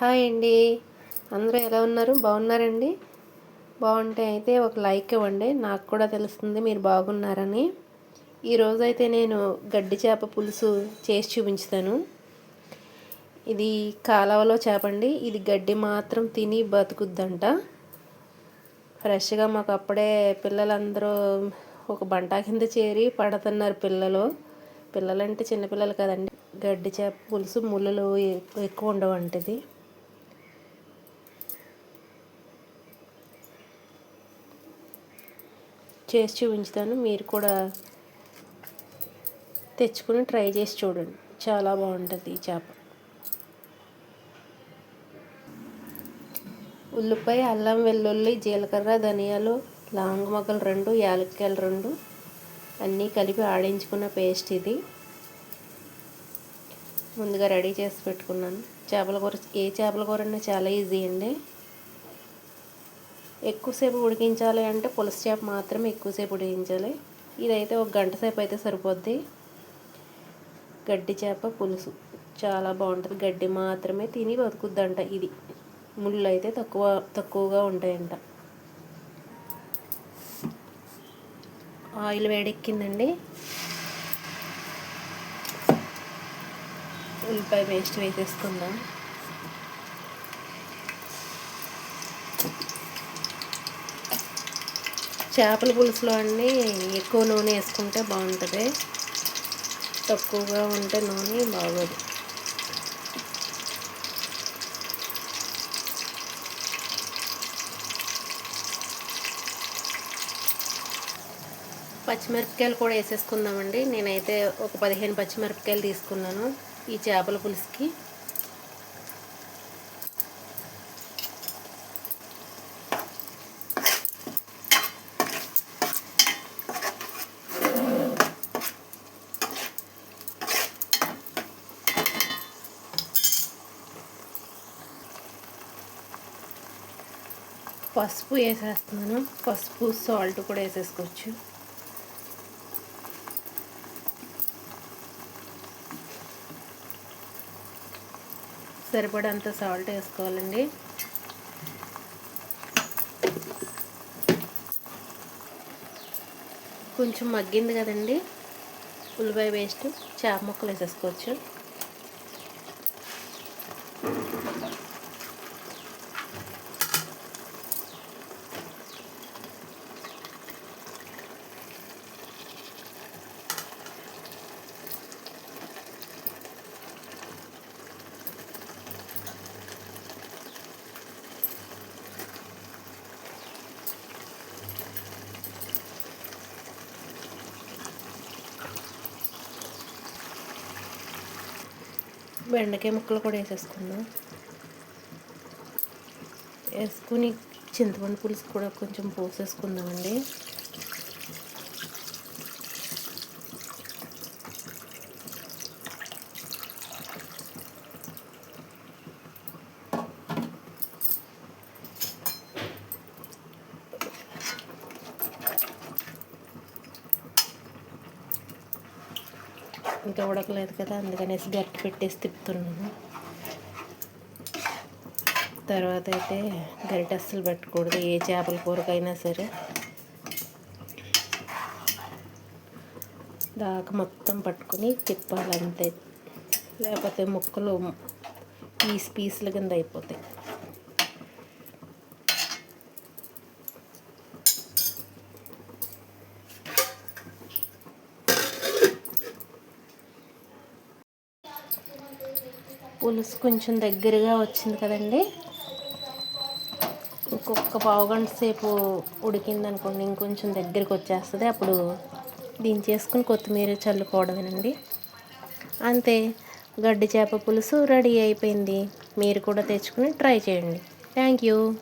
Hi అండి. అందరూ ఎలా ఉన్నారు? బాగున్నారండి? బాగుంటే అయితే ఒక లైక్ ఇవ్వండి. నాకు కూడా తెలుస్తుంది మీరు బాగున్నారని. ఈరోజు అయితే నేను గడ్డి చేప పులుసు చేసి చూపించుతాను. ఇది కాలవలో చేపండి ఇది గడ్డి మాత్రం తిని బతుకుద్దంట. ఫ్రెష్గా మాకు అప్పుడే పిల్లలందరూ ఒక బంటా కింద చేరి పడుతున్నారు పిల్లలు. పిల్లలంటే చిన్నపిల్లలు కదండి. గడ్డి చేప పులుసు ముళ్ళలు ఎక్కువ ఉండవంటిది. చేసి చూపించుతాను. మీరు కూడా తెచ్చుకుని ట్రై చేసి చూడండి. చాలా బాగుంటుంది ఈ చేప. ఉల్లిపాయ అల్లం వెల్లుల్లి జీలకర్ర ధనియాలు లవంగ మొగ్గలు రెండు యాలక్కాయలు రెండు అన్నీ కలిపి ఆడించుకున్న పేస్ట్ ఇది. ముందుగా రెడీ చేసి పెట్టుకున్నాను. చేపల కూర ఏ చేపల కూర చాలా ఈజీ అండి. ఎక్కువసేపు ఉడికించాలి అంటే పులస చేప మాత్రమే ఎక్కువసేపు ఉడికించాలి. ఇదైతే ఒక గంట సేపు అయితే సరిపోద్ది. గడ్డి చేప పులుసు చాలా బాగుంటుంది. గడ్డి మాత్రమే తిని బతుకుద్దంట ఇది. ముళ్ళు అయితే తక్కువ తక్కువగా ఉంటాయంట. ఆయిల్ వేడెక్కిందండి. ఉల్లిపాయ పేస్ట్ వేసేసుకుందాం. చేపల పులుసులో అన్నీ ఎక్కువ నూనె వేసుకుంటే బాగుంటుంది. తక్కువగా ఉంటే నూనె బాగోదు. పచ్చిమిరపకాయలు కూడా వేసేసుకుందామండి. నేనైతే ఒక పదిహేను పచ్చిమిరపకాయలు తీసుకున్నాను ఈ చేపల పులుసుకి. పసుపు వేసేస్తున్నాను. పసుపు సాల్ట్ కూడా వేసేసుకోవచ్చు. సరిపడంత సాల్ట్ వేసుకోవాలండి. కొంచెం మగ్గింది కదండి. ఉల్లిపాయ వేస్ట్ చేప ముక్కలు వేసేసుకోవచ్చు. బెండకాయ ముక్కలు కూడా వేసేసుకుందాం. వేసుకుని చింతపండు పులుసు కూడా కొంచెం పోసేసుకుందామండి. ఇంకా ఉడకలేదు కదా అందుకనేసి గట్టి పెట్టేసి తిప్పుతున్నాను. తర్వాత అయితే గరిట అస్సలు పెట్టకూడదు ఏ చేపల కూరకైనా సరే. దాకా మొత్తం పట్టుకొని తిప్పాలంతే. లేకపోతే ముక్కలు పీస్ పీసుల కింద అయిపోతాయి. పులుసు కొంచెం దగ్గరగా వచ్చింది కదండి. ఇంకొక పావు గంట సేపు ఉడికింది అనుకోండి ఇంకొంచెం దగ్గరికి వచ్చేస్తుంది. అప్పుడు దించేసుకుని కొత్తిమీర చల్లుకోవడమేనండి. అంతే గడ్డి చేప పులుసు రెడీ అయిపోయింది. మీరు కూడా తెచ్చుకుని ట్రై చేయండి. Thank you.